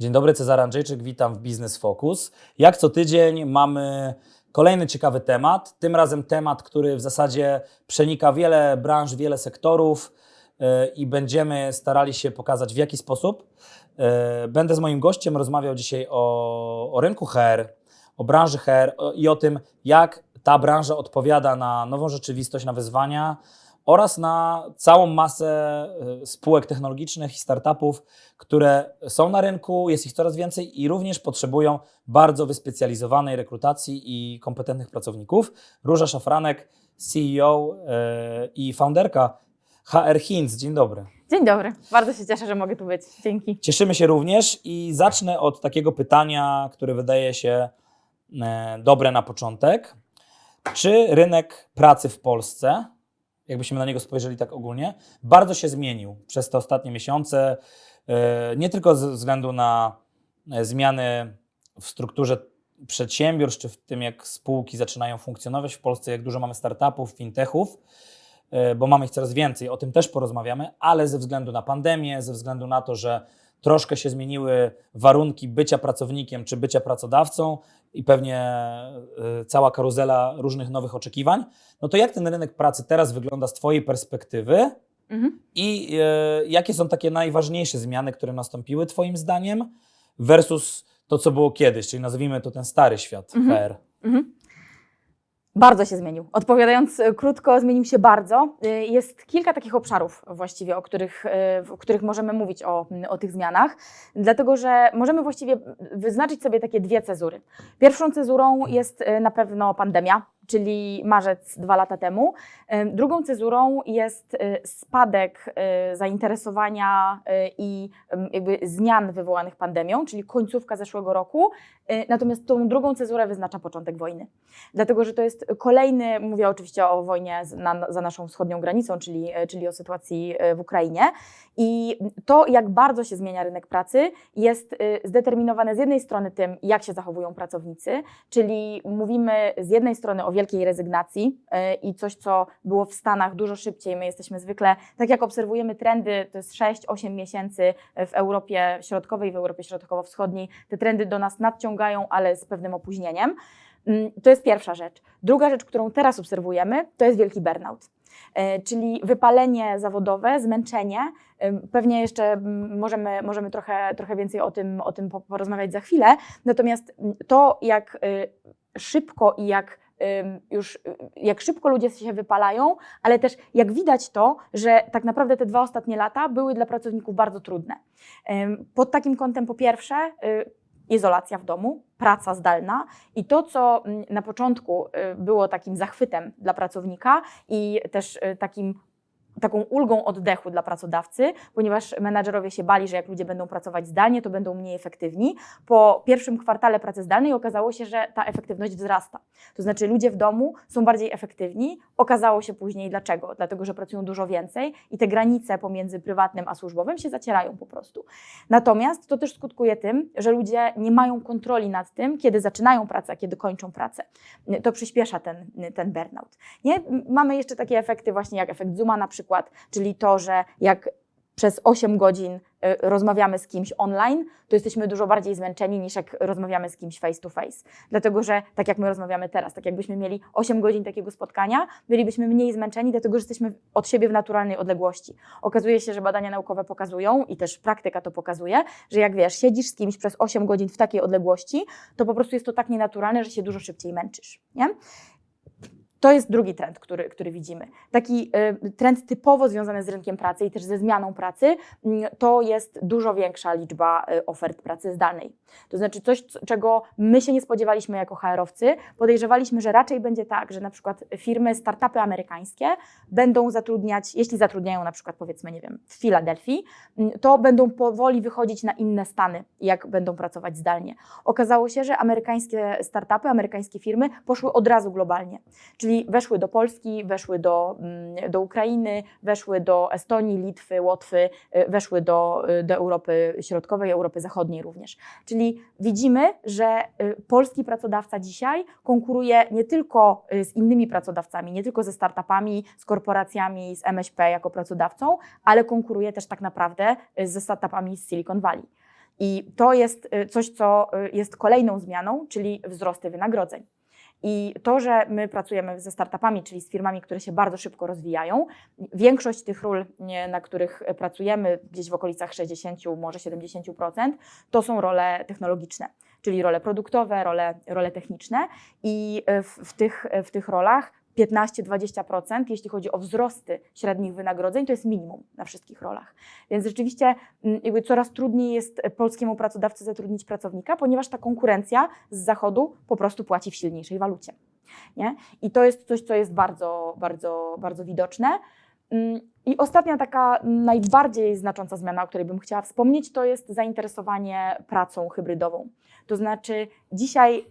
Dzień dobry, Cezary Andrzejczyk, witam w Biznes Focus. Jak co tydzień mamy kolejny ciekawy temat. Tym razem temat, który w zasadzie przenika wiele branż, wiele sektorów yy, i będziemy starali się pokazać w jaki sposób. Yy, Będę z moim gościem rozmawiał dzisiaj o, o rynku HR, o branży HR i o tym, jak ta branża odpowiada na nową rzeczywistość, na wyzwania oraz na całą masę y, spółek technologicznych i startupów, które są na rynku, jest ich coraz więcej i również potrzebują bardzo wyspecjalizowanej rekrutacji i kompetentnych pracowników. Róża Szafranek, CEO y, i founderka HR Hints. Dzień dobry. Dzień dobry, bardzo się cieszę, że mogę tu być. Dzięki. Cieszymy się również i zacznę od takiego pytania, które wydaje się e, dobre na początek. Czy rynek pracy w Polsce, jakbyśmy na niego spojrzeli tak ogólnie, bardzo się zmienił przez te ostatnie miesiące, e, nie tylko ze względu na e, zmiany w strukturze przedsiębiorstw, czy w tym, jak spółki zaczynają funkcjonować w Polsce, jak dużo mamy startupów, fintechów, e, bo mamy ich coraz więcej, o tym też porozmawiamy, ale ze względu na pandemię, ze względu na to, że troszkę się zmieniły warunki bycia pracownikiem czy bycia pracodawcą i pewnie e, cała karuzela różnych nowych oczekiwań, no to jak ten rynek pracy teraz wygląda z Twojej perspektywy Mhm. i e, jakie są takie najważniejsze zmiany, które nastąpiły Twoim zdaniem versus to, co było kiedyś, czyli nazwijmy to ten stary świat Mhm. HR. Mhm. Bardzo się zmienił. Odpowiadając e, krótko, zmienił się bardzo. Y, Jest kilka takich obszarów właściwie, o których, y, w których możemy mówić o, o tych zmianach, dlatego że możemy właściwie wyznaczyć sobie takie dwie cezury. Pierwszą cezurą jest na pewno pandemia, czyli marzec dwa lata temu. Drugą cezurą jest y, spadek y, zainteresowania y, i jakby zmian wywołanych pandemią, czyli końcówka zeszłego roku. Natomiast tą drugą cezurę wyznacza początek wojny. Dlatego, że to jest kolejny, mówię oczywiście o wojnie na, za naszą wschodnią granicą, czyli, czyli o sytuacji w Ukrainie. I to, jak bardzo się zmienia rynek pracy, jest zdeterminowane z jednej strony tym, jak się zachowują pracownicy, czyli mówimy z jednej strony o wielkiej rezygnacji e, i coś, co było w Stanach dużo szybciej. My jesteśmy zwykle, tak jak obserwujemy trendy, to jest 6-8 miesięcy w Europie Środkowej, w Europie Środkowo-Wschodniej. Te trendy do nas nadciągają, ale z pewnym opóźnieniem. Mm, To jest pierwsza rzecz. Druga rzecz, którą teraz obserwujemy, to jest wielki burnout. E, Czyli wypalenie zawodowe, zmęczenie. Pewnie jeszcze mm, możemy, możemy trochę, trochę więcej o tym, o tym po- porozmawiać za chwilę. Natomiast mm, to, jak y, szybko i jak już y, jak szybko ludzie się wypalają, ale też jak widać to, że tak naprawdę te dwa ostatnie lata były dla pracowników bardzo trudne. Pod takim kątem po pierwsze y, izolacja w domu, praca zdalna i to, co mm, na początku y, było takim zachwytem dla pracownika i też takim taką ulgą oddechu dla pracodawcy, ponieważ menadżerowie się bali, że jak ludzie będą pracować zdalnie, to będą mniej efektywni. Po pierwszym kwartale pracy zdalnej okazało się, że ta efektywność wzrasta. To znaczy ludzie w domu są bardziej efektywni. Okazało się później dlaczego? Dlatego, że pracują dużo więcej i te granice pomiędzy prywatnym a służbowym się zacierają po prostu. Natomiast to też skutkuje tym, że ludzie nie mają kontroli nad tym, kiedy zaczynają pracę, a kiedy kończą pracę. To przyspiesza ten, ten burnout. Nie? Mamy jeszcze takie efekty właśnie jak efekt Zooma na przykład, czyli to, że jak przez 8 godzin y, rozmawiamy z kimś online, to jesteśmy dużo bardziej zmęczeni niż jak rozmawiamy z kimś face to face. Dlatego, że tak jak my rozmawiamy teraz, tak jakbyśmy mieli 8 godzin takiego spotkania, bylibyśmy mniej zmęczeni, dlatego że jesteśmy od siebie w naturalnej odległości. Okazuje się, że badania naukowe pokazują i też praktyka to pokazuje, że jak wiesz, siedzisz z kimś przez 8 godzin w takiej odległości, to po prostu jest to tak nienaturalne, że się dużo szybciej męczysz. Nie? To jest drugi trend, który, który widzimy. Taki y, trend typowo związany z rynkiem pracy i też ze zmianą pracy, mm, to jest dużo większa liczba y, ofert pracy zdalnej. To znaczy coś, czego my się nie spodziewaliśmy jako HR-owcy. Podejrzewaliśmy, że raczej będzie tak, że na przykład firmy, startupy amerykańskie będą zatrudniać, jeśli zatrudniają na przykład powiedzmy, nie wiem, w Filadelfii, mm, to będą powoli wychodzić na inne stany, jak będą pracować zdalnie. Okazało się, że amerykańskie startupy, amerykańskie firmy poszły od razu globalnie. Czyli weszły do Polski, weszły do, mm, do Ukrainy, weszły do Estonii, Litwy, Łotwy, y, weszły do, y, do Europy Środkowej, Europy Zachodniej również. Czyli widzimy, że y, polski pracodawca dzisiaj konkuruje nie tylko z innymi pracodawcami, nie tylko ze startupami, z korporacjami, z MŚP jako pracodawcą, ale konkuruje też tak naprawdę ze startupami z Silicon Valley. I to jest coś, co jest kolejną zmianą, czyli wzrosty wynagrodzeń. I to, że my pracujemy ze startupami, czyli z firmami, które się bardzo szybko rozwijają, większość tych ról, na których pracujemy, gdzieś w okolicach 60, może 70%, to są role technologiczne, czyli role produktowe, role, role techniczne. I w, w, tych, w tych rolach 15-20%, jeśli chodzi o wzrosty średnich wynagrodzeń, to jest minimum na wszystkich rolach. Więc rzeczywiście mm, jakby coraz trudniej jest polskiemu pracodawcy zatrudnić pracownika, ponieważ ta konkurencja z zachodu po prostu płaci w silniejszej walucie. Nie? I to jest coś, co jest bardzo, bardzo, bardzo widoczne. Mm, I ostatnia taka najbardziej znacząca zmiana, o której bym chciała wspomnieć, to jest zainteresowanie pracą hybrydową. To znaczy dzisiaj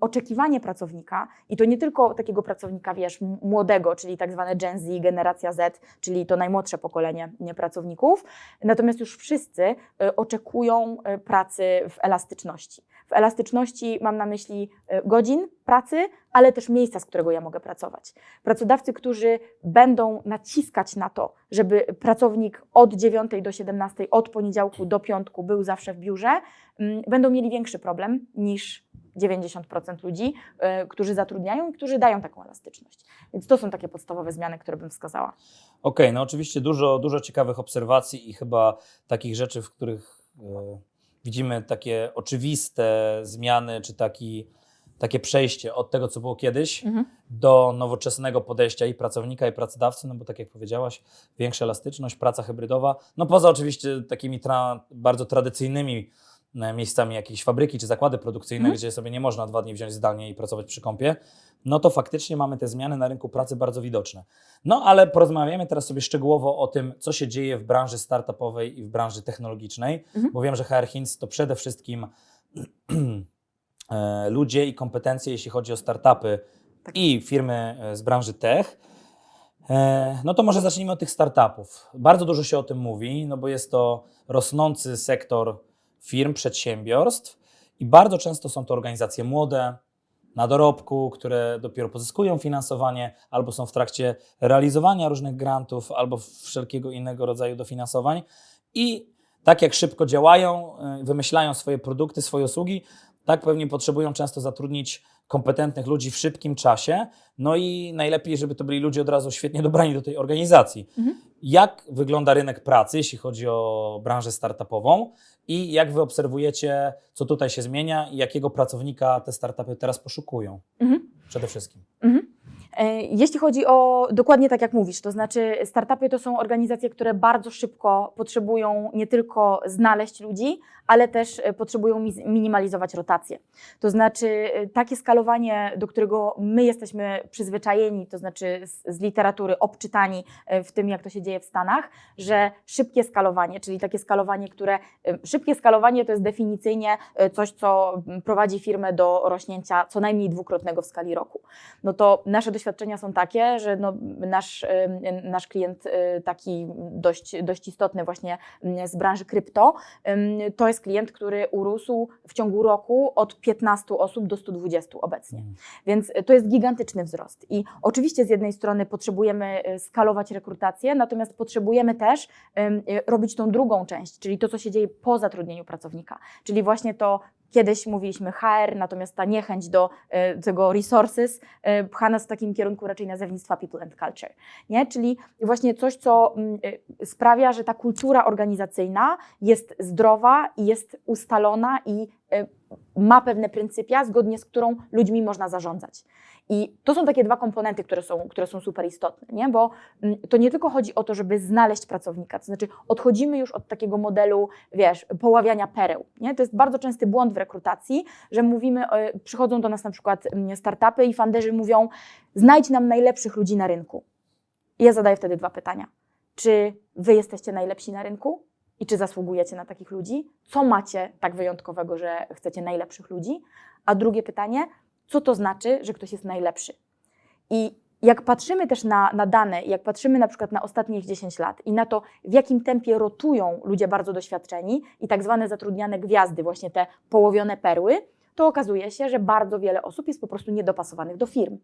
oczekiwanie pracownika, i to nie tylko takiego pracownika, wiesz, młodego, czyli tak zwane Gen Z, generacja Z, czyli to najmłodsze pokolenie nie, pracowników, natomiast już wszyscy y, oczekują y, pracy w elastyczności. Elastyczności mam na myśli y, godzin pracy, ale też miejsca, z którego ja mogę pracować. Pracodawcy, którzy będą naciskać na to, żeby pracownik od 9 do 17, od poniedziałku do piątku był zawsze w biurze, mm, będą mieli większy problem niż 90% ludzi, y, którzy zatrudniają i którzy dają taką elastyczność. Więc to są takie podstawowe zmiany, które bym wskazała. Okej, no oczywiście dużo, dużo ciekawych obserwacji i chyba takich rzeczy, w których e, widzimy takie oczywiste zmiany, czy taki, takie przejście od tego, co było kiedyś, do nowoczesnego podejścia i pracownika, i pracodawcy, no bo tak jak powiedziałaś, większa elastyczność, praca hybrydowa, no poza oczywiście takimi tra bardzo tradycyjnymi miejscami jakiejś fabryki czy zakłady produkcyjne, Mhm. gdzie sobie nie można dwa dni wziąć zdalnie i pracować przy kąpie, no to faktycznie mamy te zmiany na rynku pracy bardzo widoczne. No ale porozmawiamy teraz sobie szczegółowo o tym, co się dzieje w branży startupowej i w branży technologicznej, Mhm. bo wiem, że HR Hints to przede wszystkim e, ludzie i kompetencje, jeśli chodzi o startupy Tak. i firmy e, z branży tech. E, No to może zacznijmy od tych startupów. Bardzo dużo się o tym mówi, no bo jest to rosnący sektor firm, przedsiębiorstw i bardzo często są to organizacje młode, na dorobku, które dopiero pozyskują finansowanie, albo są w trakcie realizowania różnych grantów, albo wszelkiego innego rodzaju dofinansowań. I tak jak szybko działają, y, wymyślają swoje produkty, swoje usługi, tak pewnie potrzebują często zatrudnić kompetentnych ludzi w szybkim czasie. No i najlepiej, żeby to byli ludzie od razu świetnie dobrani do tej organizacji. Mhm. Jak wygląda rynek pracy, jeśli chodzi o branżę startupową i jak wy obserwujecie, co tutaj się zmienia i jakiego pracownika te startupy teraz poszukują? Mhm. Przede wszystkim. Mhm. E, Jeśli chodzi o dokładnie tak jak mówisz, to znaczy startupy to są organizacje, które bardzo szybko potrzebują nie tylko znaleźć ludzi, ale też e, potrzebują mi- minimalizować rotację. To znaczy e, takie skalowanie, do którego my jesteśmy przyzwyczajeni, to znaczy z, z literatury obczytani w tym, jak to się dzieje w Stanach, że szybkie skalowanie, czyli takie skalowanie, które szybkie skalowanie to jest definicyjnie coś, co prowadzi firmę do rośnięcia co najmniej dwukrotnego w skali roku no to nasze doświadczenia są takie, że no, nasz, nasz klient y, taki dość, dość istotny właśnie y, z branży krypto, to jest klient, który urósł w ciągu roku od 15 osób do 120 obecnie. Mm. Więc to jest gigantyczny wzrost. I oczywiście z jednej strony potrzebujemy y, skalować rekrutację, natomiast potrzebujemy też robić tą drugą część, czyli to, co się dzieje po zatrudnieniu pracownika. Czyli właśnie to, kiedyś mówiliśmy HR, natomiast ta niechęć do y, tego resources y, pcha nas w takim kierunku raczej nazewnictwa people and culture. Nie? Czyli właśnie coś, co mm, y, sprawia, że ta kultura organizacyjna jest zdrowa i jest ustalona i ma pewne pryncypia, zgodnie z którą ludźmi można zarządzać. I to są takie dwa komponenty, które są, które są super istotne, nie? bo mm, to nie tylko chodzi o to, żeby znaleźć pracownika, to znaczy odchodzimy już od takiego modelu, wiesz, poławiania pereł. Nie? To jest bardzo częsty błąd w rekrutacji, że mówimy, e, przychodzą do nas na przykład mm, startupy i funderzy mówią, znajdź nam najlepszych ludzi na rynku. I ja zadaję wtedy dwa pytania. Czy wy jesteście najlepsi na rynku? I czy zasługujecie na takich ludzi? Co macie tak wyjątkowego, że chcecie najlepszych ludzi? A drugie pytanie, co to znaczy, że ktoś jest najlepszy? I jak patrzymy też na, na dane, jak patrzymy na przykład na ostatnich 10 lat i na to, w jakim tempie rotują ludzie bardzo doświadczeni i tak zwane zatrudniane gwiazdy, właśnie te połowione perły, to okazuje się, że bardzo wiele osób jest po prostu niedopasowanych do firm.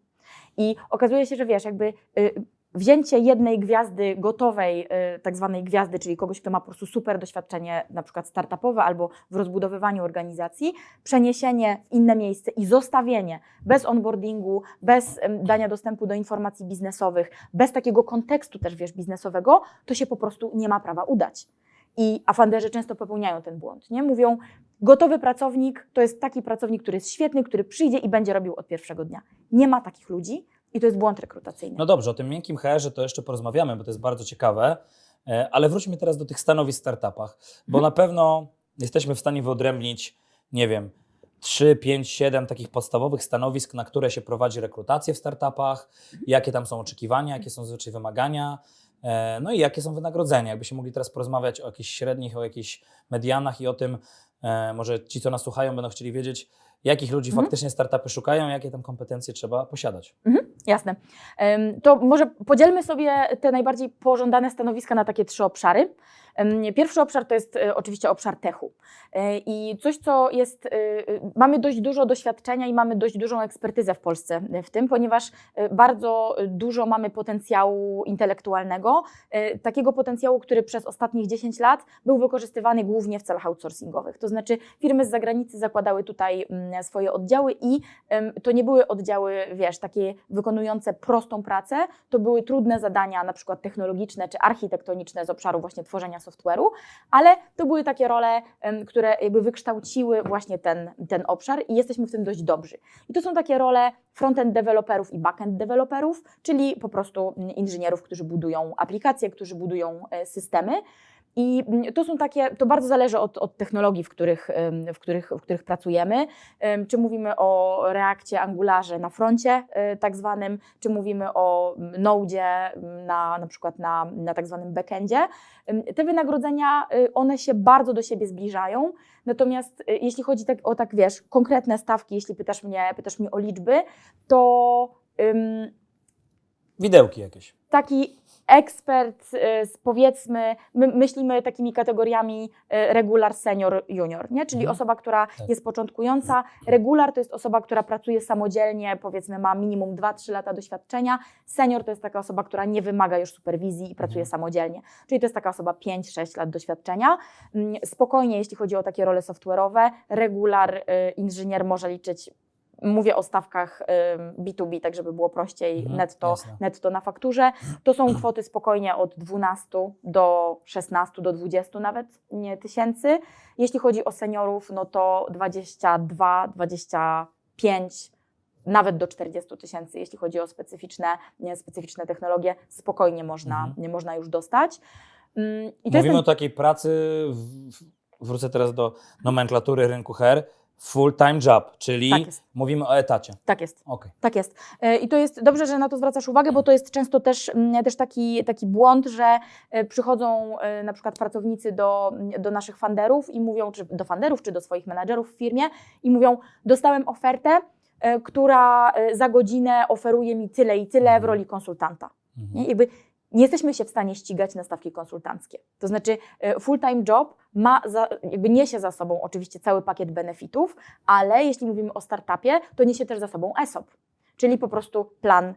I okazuje się, że wiesz, jakby y, wzięcie jednej gwiazdy gotowej, y, tak zwanej gwiazdy, czyli kogoś, kto ma po prostu super doświadczenie, na przykład startupowe albo w rozbudowywaniu organizacji, przeniesienie w inne miejsce i zostawienie bez onboardingu, bez dania dostępu do informacji biznesowych, bez takiego kontekstu też, wiesz, biznesowego, to się po prostu nie ma prawa udać. I a funderzy często popełniają ten błąd, nie? Mówią, gotowy pracownik to jest taki pracownik, który jest świetny, który przyjdzie i będzie robił od pierwszego dnia. Nie ma takich ludzi i to jest błąd rekrutacyjny. No dobrze, o tym miękkim HR-ze to jeszcze porozmawiamy, bo to jest bardzo ciekawe, E, ale wróćmy teraz do tych stanowisk w startupach, bo Mhm. na pewno jesteśmy w stanie wyodrębnić, nie wiem, 3, 5, 7 takich podstawowych stanowisk, na które się prowadzi rekrutację w startupach, jakie tam są oczekiwania, jakie są zazwyczaj wymagania, e, no i jakie są wynagrodzenia. Jakbyśmy mogli teraz porozmawiać o jakichś średnich, o jakichś medianach i o tym, e, może ci, co nas słuchają, będą chcieli wiedzieć, jakich ludzi Mhm. faktycznie startupy szukają, jakie tam kompetencje trzeba posiadać. Jasne. To może podzielmy sobie te najbardziej pożądane stanowiska na takie trzy obszary. Pierwszy obszar to jest e, oczywiście obszar techu. E, I coś, co jest, e, mamy dość dużo doświadczenia i mamy dość dużą ekspertyzę w Polsce w tym, ponieważ bardzo dużo mamy potencjału intelektualnego, takiego potencjału, który przez ostatnich 10 lat był wykorzystywany głównie w celach outsourcingowych. To znaczy firmy z zagranicy zakładały tutaj mm, swoje oddziały i to nie były oddziały, wiesz, takie wykonujące prostą pracę, to były trudne zadania, na przykład technologiczne czy architektoniczne z obszaru właśnie tworzenia software'u, ale to były takie role, które jakby wykształciły właśnie ten, ten obszar i jesteśmy w tym dość dobrzy. I to są takie role frontend deweloperów i backend deweloperów, czyli po prostu inżynierów, którzy budują aplikacje, którzy budują e, systemy. I mm, to są takie, to bardzo zależy od, od technologii, w których, w, których, w których pracujemy. Em, Czy mówimy o Reakcie, Angularze na froncie e, tak zwanym, czy mówimy o mm, Node mm, na, na przykład na, na tak zwanym backendzie. Te wynagrodzenia, y, one się bardzo do siebie zbliżają, natomiast y, jeśli chodzi tak, o tak, wiesz, konkretne stawki, jeśli pytasz mnie, pytasz mnie o liczby, to ym, Widełki jakieś. taki ekspert, y, z, powiedzmy, my myślimy takimi kategoriami y, regular, senior, junior, nie? czyli Mhm. osoba, która Tak. jest początkująca. Regular to jest osoba, która pracuje samodzielnie, powiedzmy ma minimum 2-3 lata doświadczenia. Senior to jest taka osoba, która nie wymaga już superwizji i pracuje Mhm. samodzielnie, czyli to jest taka osoba 5-6 lat doświadczenia. Mm, Spokojnie, jeśli chodzi o takie role software'owe, regular y, inżynier może liczyć Mówię o stawkach ym, B2B, tak żeby było prościej, Mhm, netto, jasne. netto na fakturze. To są kwoty spokojnie od 12 do 16, do 20 nawet nie, tysięcy. Jeśli chodzi o seniorów, no to 22, 25, nawet do 40 tysięcy, jeśli chodzi o specyficzne, nie, specyficzne technologie, spokojnie można, Mhm. nie można już dostać. To Mówimy o ten, takiej pracy, w- wrócę teraz do nomenklatury rynku HR, full-time job, czyli Tak mówimy o etacie. tak jest. Okej. Tak jest. E, I to jest dobrze, że na to zwracasz uwagę, bo to jest często też, mm, też taki, taki błąd, że e, przychodzą e, na przykład pracownicy do, do naszych funderów i mówią, czy do funderów, czy do swoich menadżerów w firmie i mówią, dostałem ofertę, która za godzinę oferuje mi tyle i tyle w Mhm. roli konsultanta. Mhm. Nie? Jakby nie jesteśmy się w stanie ścigać na stawki konsultanckie. To znaczy e, full-time job ma za, jakby niesie za sobą oczywiście cały pakiet benefitów, ale jeśli mówimy o startupie, to niesie też za sobą ESOP, czyli po prostu plan y,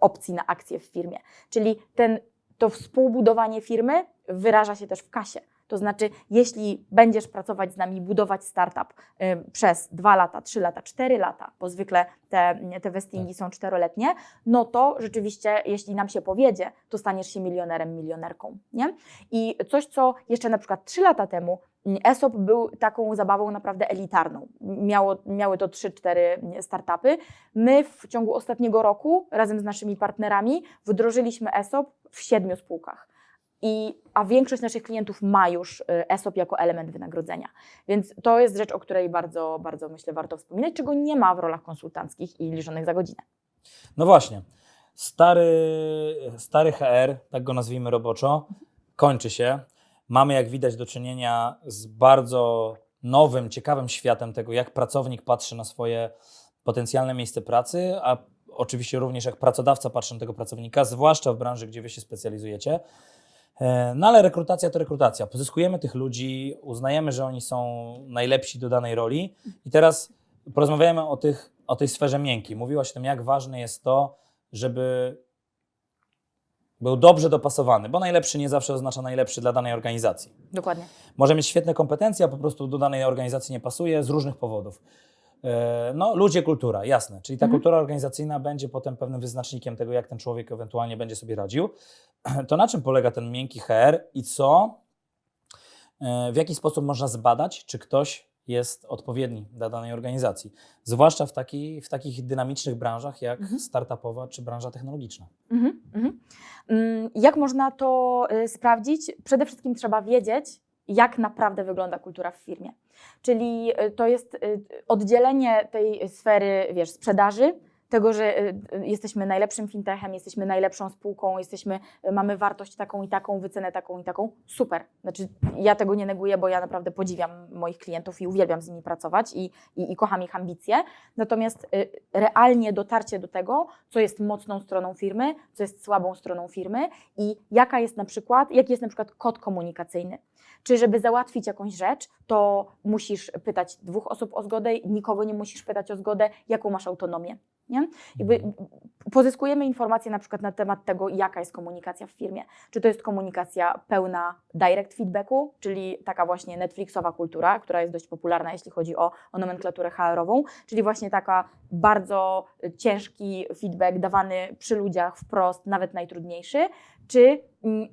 opcji na akcje w firmie. Czyli ten, to współbudowanie firmy wyraża się też w kasie. To znaczy, jeśli będziesz pracować z nami, budować startup y, przez 2 lata, 3 lata, 4 lata, bo zwykle te, te vestingi są czteroletnie, no to rzeczywiście, jeśli nam się powiedzie, to staniesz się milionerem, milionerką. Nie? I coś, co jeszcze na przykład 3 lata temu mm, ESOP był taką zabawą naprawdę elitarną. Miało, miały to 3-4 startupy. My w ciągu ostatniego roku razem z naszymi partnerami wdrożyliśmy ESOP w siedmiu spółkach. I, a większość naszych klientów ma już y, ESOP jako element wynagrodzenia. Więc to jest rzecz, o której bardzo, bardzo myślę warto wspominać, czego nie ma w rolach konsultanckich i liczonych za godzinę. No właśnie. Stary, stary HR, tak go nazwijmy roboczo, kończy się. Mamy, jak widać, do czynienia z bardzo nowym, ciekawym światem tego, jak pracownik patrzy na swoje potencjalne miejsce pracy, a oczywiście również jak pracodawca patrzy na tego pracownika, zwłaszcza w branży, gdzie wy się specjalizujecie. E, No ale rekrutacja to rekrutacja. Pozyskujemy tych ludzi, uznajemy, że oni są najlepsi do danej roli i teraz porozmawiamy o, tych, o tej sferze miękkiej. Mówiłaś o tym, jak ważne jest to, żeby Był dobrze dopasowany, bo najlepszy nie zawsze oznacza najlepszy dla danej organizacji. Dokładnie. Może mieć świetne kompetencje, a po prostu do danej organizacji nie pasuje z różnych powodów. E, No, ludzie, kultura, jasne. Czyli ta Mhm. kultura organizacyjna będzie potem pewnym wyznacznikiem tego, jak ten człowiek ewentualnie będzie sobie radził. To na czym polega ten miękki HR i co, e, w jaki sposób można zbadać, czy ktoś jest odpowiedni dla danej organizacji? Zwłaszcza w, taki, w takich dynamicznych branżach jak Mhm. startupowa czy branża technologiczna. Mhm, mhm. Mm, Jak można to y, sprawdzić? Przede wszystkim trzeba wiedzieć, jak naprawdę wygląda kultura w firmie. Czyli y, to jest y, oddzielenie tej sfery, wiesz, sprzedaży, tego, że y, y, jesteśmy najlepszym fintechem, jesteśmy najlepszą spółką, jesteśmy, y, mamy wartość taką i taką, wycenę taką i taką. Super. Znaczy, ja tego nie neguję, bo ja naprawdę podziwiam moich klientów i uwielbiam z nimi pracować i, i, i kocham ich ambicje. Natomiast realnie dotarcie do tego, co jest mocną stroną firmy, co jest słabą stroną firmy i jaka jest na przykład, jaki jest na przykład kod komunikacyjny. Czy żeby załatwić jakąś rzecz, to musisz pytać dwóch osób o zgodę, nikogo nie musisz pytać o zgodę, jaką masz autonomię. Nie? Jakby pozyskujemy informacje na przykład na temat tego, jaka jest komunikacja w firmie. Czy to jest komunikacja pełna direct feedbacku, czyli taka właśnie Netflixowa kultura, która jest dość popularna, jeśli chodzi o, o nomenklaturę HR-ową, czyli właśnie taka bardzo ciężki feedback dawany przy ludziach wprost, nawet najtrudniejszy, czy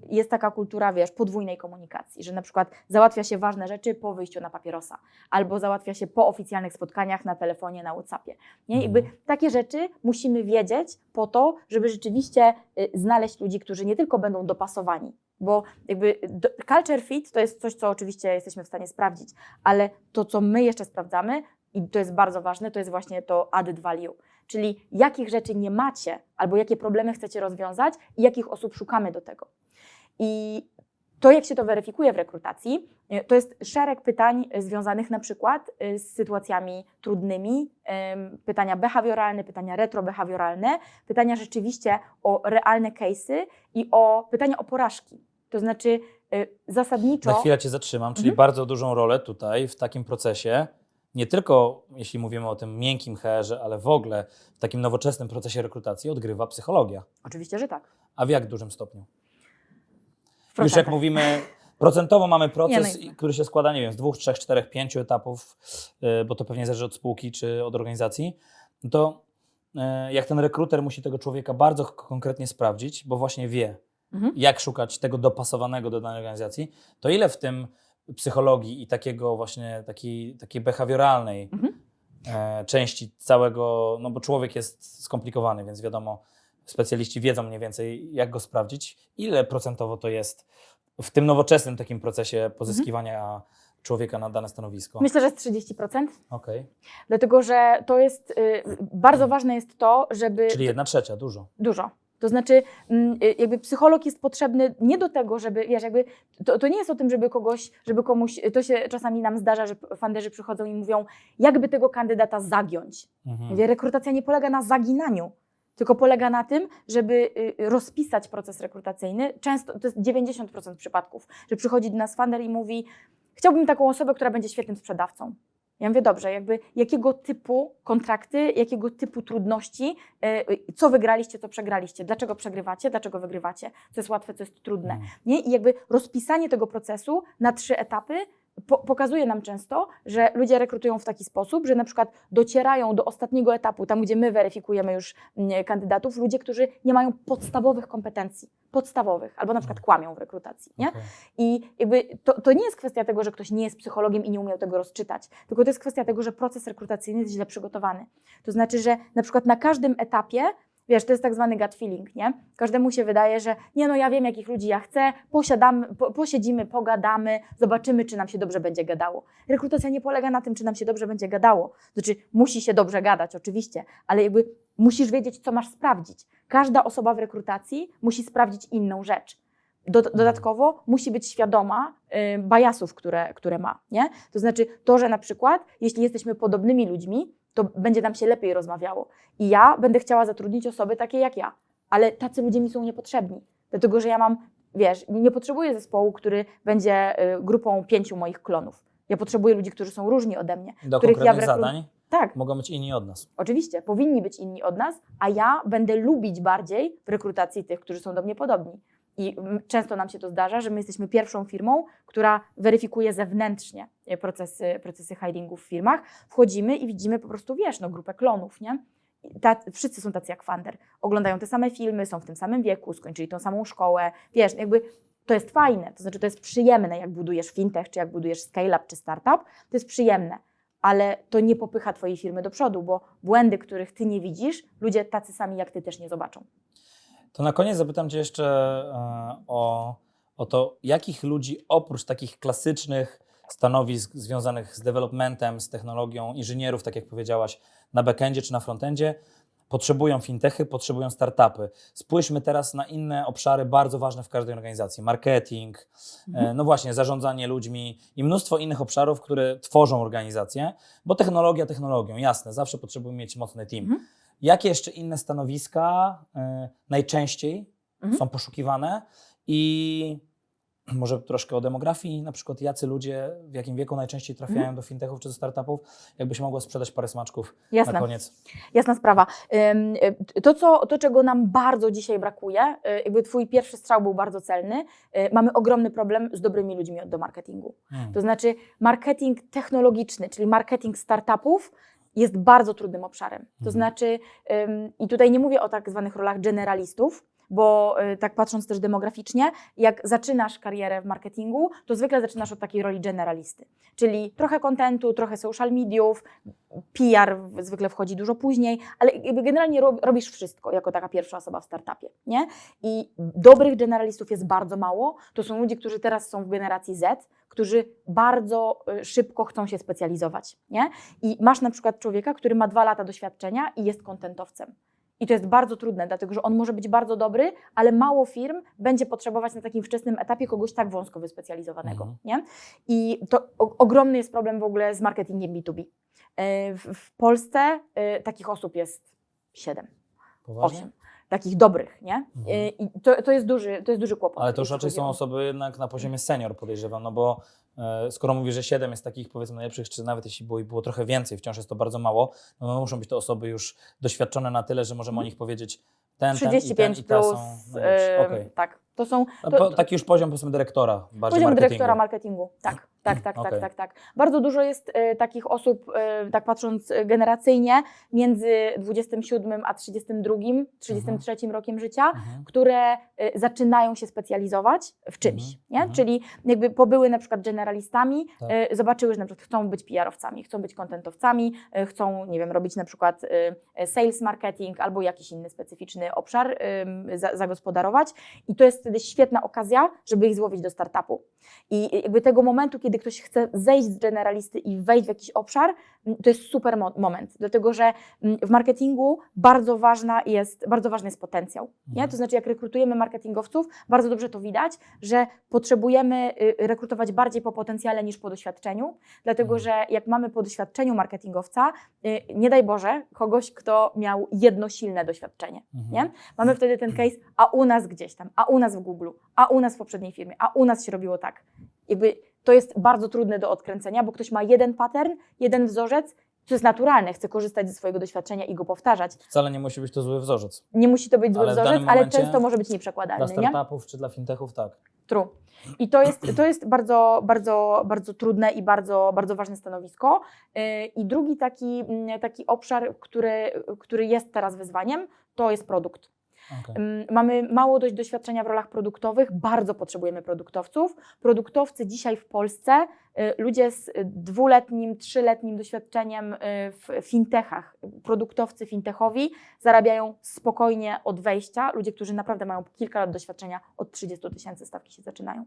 jest taka kultura, wiesz, podwójnej komunikacji, że na przykład załatwia się ważne rzeczy po wyjściu na papierosa, albo załatwia się po oficjalnych spotkaniach na telefonie, na Whatsappie. Nie? Jakby Mhm. takie rzeczy musimy wiedzieć po to, żeby rzeczywiście y, znaleźć ludzi, którzy nie tylko będą dopasowani, bo jakby do, culture fit to jest coś, co oczywiście jesteśmy w stanie sprawdzić, ale to, co my jeszcze sprawdzamy, i to jest bardzo ważne, to jest właśnie to added value, czyli jakich rzeczy nie macie, albo jakie problemy chcecie rozwiązać i jakich osób szukamy do tego. I to, jak się to weryfikuje w rekrutacji, y, to jest szereg pytań związanych na przykład y, z sytuacjami trudnymi, ym, pytania behawioralne, pytania retrobehawioralne, pytania rzeczywiście o realne case'y i o pytania o porażki. To znaczy y, zasadniczo... Na chwilę Cię zatrzymam, czyli Mhm. bardzo dużą rolę tutaj w takim procesie, nie tylko jeśli mówimy o tym miękkim HR-ze, ale w ogóle w takim nowoczesnym procesie rekrutacji odgrywa psychologia. Oczywiście, że tak. A w jak dużym stopniu? W Już jak mówimy, procentowo mamy proces, no i- który się składa, nie wiem, z dwóch, trzech, czterech, pięciu etapów, y, bo to pewnie zależy od spółki czy od organizacji, no to y, jak ten rekruter musi tego człowieka bardzo konkretnie sprawdzić, bo właśnie wie, Mhm. jak szukać tego dopasowanego do danej organizacji, to ile w tym psychologii i takiego właśnie takiej, takiej behawioralnej Mhm. e, części całego, no bo człowiek jest skomplikowany, więc wiadomo, specjaliści wiedzą mniej więcej, jak go sprawdzić, ile procentowo to jest w tym nowoczesnym takim procesie pozyskiwania człowieka na dane stanowisko. Myślę, że z 30%, Okej, dlatego że to jest, y, bardzo ważne jest to, żeby... czyli jedna trzecia, dużo. Dużo. To znaczy, mm, y, jakby psycholog jest potrzebny nie do tego, żeby, wiesz, jakby to, to nie jest o tym, żeby kogoś, żeby komuś, to się czasami nam zdarza, że fanderzy przychodzą i mówią, jakby tego kandydata zagiąć. Mhm. Mówię, rekrutacja nie polega na zaginaniu, tylko polega na tym, żeby y, rozpisać proces rekrutacyjny. Często, to jest 90% przypadków, że przychodzi do nas fander i mówi, chciałbym taką osobę, która będzie świetnym sprzedawcą. Ja mówię, dobrze, jakby jakiego typu kontrakty, jakiego typu trudności, y, co wygraliście, co przegraliście, dlaczego przegrywacie, dlaczego wygrywacie, co jest łatwe, co jest trudne. Mhm. Nie? I jakby rozpisanie tego procesu na trzy etapy po, pokazuje nam często, że ludzie rekrutują w taki sposób, że na przykład docierają do ostatniego etapu, tam gdzie my weryfikujemy już mm, kandydatów, ludzie, którzy nie mają podstawowych kompetencji, podstawowych, albo na przykład kłamią w rekrutacji. Nie? Okej. I jakby to, to nie jest kwestia tego, że ktoś nie jest psychologiem i nie umiał tego rozczytać, tylko to jest kwestia tego, że proces rekrutacyjny jest źle przygotowany. To znaczy, że na przykład na każdym etapie, wiesz, to jest tak zwany gut feeling, nie? Każdemu się wydaje, że nie no, ja wiem, jakich ludzi ja chcę, posiadamy, po, posiedzimy, pogadamy, zobaczymy, czy nam się dobrze będzie gadało. Rekrutacja nie polega na tym, czy nam się dobrze będzie gadało. Znaczy, musi się dobrze gadać, oczywiście, ale jakby musisz wiedzieć, co masz sprawdzić. Każda osoba w rekrutacji musi sprawdzić inną rzecz. Do, dodatkowo musi być świadoma y, bajasów, które, które ma. Nie? To znaczy to, że na przykład, jeśli jesteśmy podobnymi ludźmi, to będzie nam się lepiej rozmawiało. I ja będę chciała zatrudnić osoby takie jak ja, ale tacy ludzie mi są niepotrzebni, dlatego że ja mam, wiesz, nie, potrzebuję zespołu, który będzie y, grupą pięciu moich klonów. Ja potrzebuję ludzi, którzy są różni ode mnie. Do których ja rekru- zadań. Tak, Mogą być inni od nas. oczywiście, powinni być inni od nas, a ja będę lubić bardziej w rekrutacji tych, którzy są do mnie podobni. I często nam się to zdarza, że my jesteśmy pierwszą firmą, która weryfikuje zewnętrznie e, procesy, procesy hiringu w firmach. Wchodzimy i widzimy po prostu, wiesz, no, grupę klonów, nie? Ta, wszyscy są tacy jak Fander. Oglądają te same filmy, są w tym samym wieku, skończyli tą samą szkołę. Wiesz, jakby to jest fajne, to znaczy to jest przyjemne, jak budujesz fintech, czy jak budujesz scale-up, czy startup, to jest przyjemne, ale to nie popycha Twojej firmy do przodu, bo błędy, których Ty nie widzisz, ludzie tacy sami jak Ty też nie zobaczą. To na koniec zapytam Cię jeszcze e, o, o to, jakich ludzi oprócz takich klasycznych stanowisk związanych z developmentem, z technologią, inżynierów, tak jak powiedziałaś, na backendzie czy na frontendzie, potrzebują fintechy, potrzebują startupy. Spójrzmy teraz na inne obszary bardzo ważne w każdej organizacji. Marketing, e, no właśnie, zarządzanie ludźmi i mnóstwo innych obszarów, które tworzą organizację, bo technologia technologią, jasne, zawsze potrzebujemy mieć mocny team. Mhm. Jakie jeszcze inne stanowiska e, najczęściej Mhm. są poszukiwane i może troszkę o demografii, na przykład jacy ludzie w jakim wieku najczęściej trafiają Mhm. do fintechów czy do startupów, jakbyś mogła sprzedać parę smaczków na Jasne. koniec. Jasna sprawa. Y, To, co, to, czego nam bardzo dzisiaj brakuje, y, jakby Twój pierwszy strzał był bardzo celny, mamy ogromny problem z dobrymi ludźmi do marketingu. Hmm. To znaczy, marketing technologiczny, czyli marketing startupów, jest bardzo trudnym obszarem. To Mhm. znaczy, i tutaj nie mówię o tak zwanych rolach generalistów, bo y, tak patrząc też demograficznie, jak zaczynasz karierę w marketingu, to zwykle zaczynasz od takiej roli generalisty, czyli trochę kontentu, trochę social mediów, PR zwykle wchodzi dużo później, ale generalnie rob, robisz wszystko jako taka pierwsza osoba w startupie, nie? I dobrych generalistów jest bardzo mało. To są ludzie, którzy teraz są w generacji Z, którzy bardzo y, szybko chcą się specjalizować, nie? I masz na przykład człowieka, który ma dwa lata doświadczenia i jest kontentowcem. I to jest bardzo trudne, dlatego że on może być bardzo dobry, ale mało firm będzie potrzebować na takim wczesnym etapie kogoś tak wąsko wyspecjalizowanego. Mhm. Nie? I to o, ogromny jest problem w ogóle z marketingiem B2B. E, W, w Polsce e, takich osób jest 7, Poważnie? 8. Takich dobrych, nie? Mhm. I to, to, jest duży, to jest duży kłopot. Ale to już raczej są osoby jednak na poziomie senior, podejrzewam, no bo e, skoro mówisz, że 7 jest takich powiedzmy najlepszych, czy nawet jeśli było, było trochę więcej, wciąż jest to bardzo mało, no, no muszą być to osoby już doświadczone na tyle, że możemy o nich powiedzieć ten, ten i ten 35 i plus. są e, Okej. Tak. To są to- Taki już poziom powiedzmy dyrektora, bardziej Poziom marketingu. dyrektora marketingu. Tak, tak, tak, Okej. tak, tak, tak. Bardzo dużo jest e, takich osób, e, tak patrząc e, generacyjnie, między 27 a 32, 33 rokiem życia, Mhm. które zaczynają się specjalizować w czymś, Mhm, nie? mhm. Czyli jakby pobyły na przykład generalistami, Tak. zobaczyły, że na przykład chcą być PR-owcami, chcą być kontentowcami, chcą, nie wiem, robić na przykład sales marketing albo jakiś inny specyficzny obszar za, zagospodarować i to jest wtedy świetna okazja, żeby ich złowić do startupu. I jakby tego momentu, kiedy ktoś chce zejść z generalisty i wejść w jakiś obszar, m, to jest super mo- moment, dlatego że m, w marketingu bardzo, ważna jest, bardzo ważny jest potencjał. Nie? Mhm. To znaczy, jak rekrutujemy marketingowców, bardzo dobrze to widać, że potrzebujemy y, rekrutować bardziej po potencjale niż po doświadczeniu, dlatego Mhm. że jak mamy po doświadczeniu marketingowca, y, nie daj Boże, kogoś, kto miał jedno silne doświadczenie. Mhm. Nie? Mamy wtedy ten case, a u nas gdzieś tam, a u nas w Google, a u nas w poprzedniej firmie, a u nas się robiło tak. Jakby to jest bardzo trudne do odkręcenia, bo ktoś ma jeden pattern, jeden wzorzec, co jest naturalne, chce korzystać ze swojego doświadczenia i go powtarzać. Wcale nie musi być to zły wzorzec. Nie musi to być zły Ale wzorzec, ale często może być Dla nieprzekładalny. Nie? startupów czy dla fintechów tak. True. I to jest, to jest bardzo, bardzo, bardzo trudne i bardzo, bardzo ważne stanowisko. Yy, I drugi taki, mm, taki obszar, który, który jest teraz wyzwaniem, to jest produkt. Okej. Ym, Mamy mało dość doświadczenia w rolach produktowych, bardzo potrzebujemy produktowców. Produktowcy dzisiaj w Polsce, y, ludzie z y, dwuletnim, trzyletnim doświadczeniem y, w fintechach, produktowcy fintechowi zarabiają spokojnie od wejścia. Ludzie, którzy naprawdę mają kilka lat doświadczenia, od 30 tysięcy stawki się zaczynają.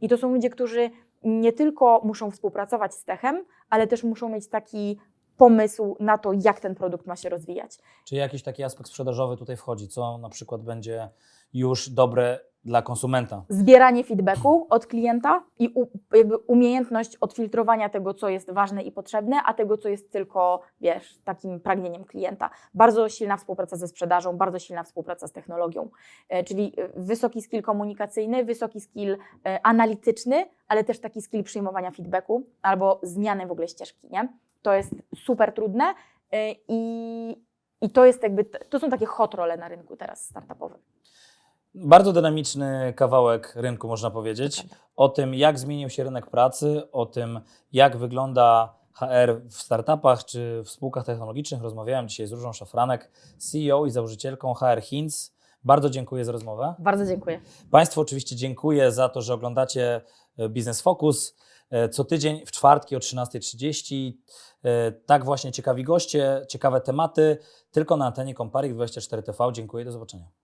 I to są ludzie, którzy nie tylko muszą współpracować z techem, ale też muszą mieć taki pomysł na to, jak ten produkt ma się rozwijać. Czy jakiś taki aspekt sprzedażowy tutaj wchodzi? Co na przykład będzie już dobre dla konsumenta? zbieranie feedbacku od klienta i u, jakby umiejętność odfiltrowania tego, co jest ważne i potrzebne, a tego, co jest tylko, wiesz, takim pragnieniem klienta. Bardzo silna współpraca ze sprzedażą, bardzo silna współpraca z technologią, e, czyli e, wysoki skill komunikacyjny, wysoki skill e, analityczny, ale też taki skill przyjmowania feedbacku albo zmiany w ogóle ścieżki, nie? To jest super trudne y, i, i to jest jakby, to są takie hot role na rynku teraz startupowym. Bardzo dynamiczny kawałek rynku, można powiedzieć. O tym, jak zmienił się rynek pracy, o tym, jak wygląda HR w startupach czy w spółkach technologicznych. Rozmawiałem dzisiaj z Różą Szafranek, CEO i założycielką HR Hints. Bardzo dziękuję za rozmowę. Bardzo dziękuję. Państwu oczywiście dziękuję za to, że oglądacie e, Biznes Focus. E, Co tydzień w czwartki o 13.30. E, Tak właśnie ciekawi goście, ciekawe tematy. Tylko na antenie Comparik 24 TV. Dziękuję, do zobaczenia.